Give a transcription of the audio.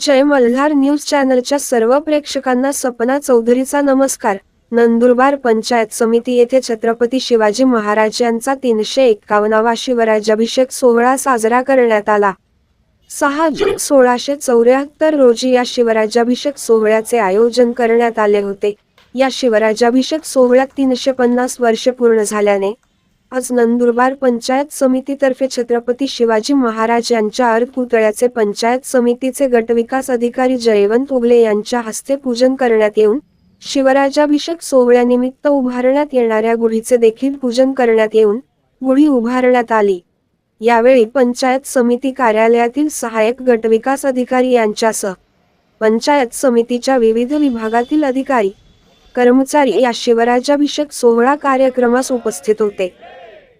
जय Malhar news चॅनलच्या सर्व प्रेक्षकांना सपना चौधरीचा नमस्कार. नंदुरबार पंचायत समिती येथे छत्रपती शिवाजी महाराज यांचा तीनशे एक्कावन्नावा शिवराज्याभिषेक सोहळा साजरा करण्यात आला. सहा जून सोळाशे चौऱ्याहत्तर रोजी या शिवराज्याभिषेक सोहळ्याचे आयोजन करण्यात आले होते. या शिवराज्याभिषेक सोहळ्यात तीनशे पन्नास वर्षे पूर्ण झाल्याने आज नंदुरबार पंचायत समितीतर्फे छत्रपती शिवाजी महाराज यांच्या अर्ध पुतळ्याचे पंचायत समितीचे गटविकास अधिकारी जयवंत उगले यांच्या हस्ते पूजन करण्यात येऊन शिवराजाभिषेक सोहळ्यानिमित्त उभारण्यात येणाऱ्या गुढीचे देखील पूजन करण्यात येऊन गुढी उभारण्यात आली. यावेळी पंचायत समिती कार्यालयातील सहाय्यक गटविकास अधिकारी यांच्यासह पंचायत समितीच्या विविध विभागातील अधिकारी कर्मचारी या शिवराजाभिषेक सोहळा कार्यक्रमास उपस्थित होते.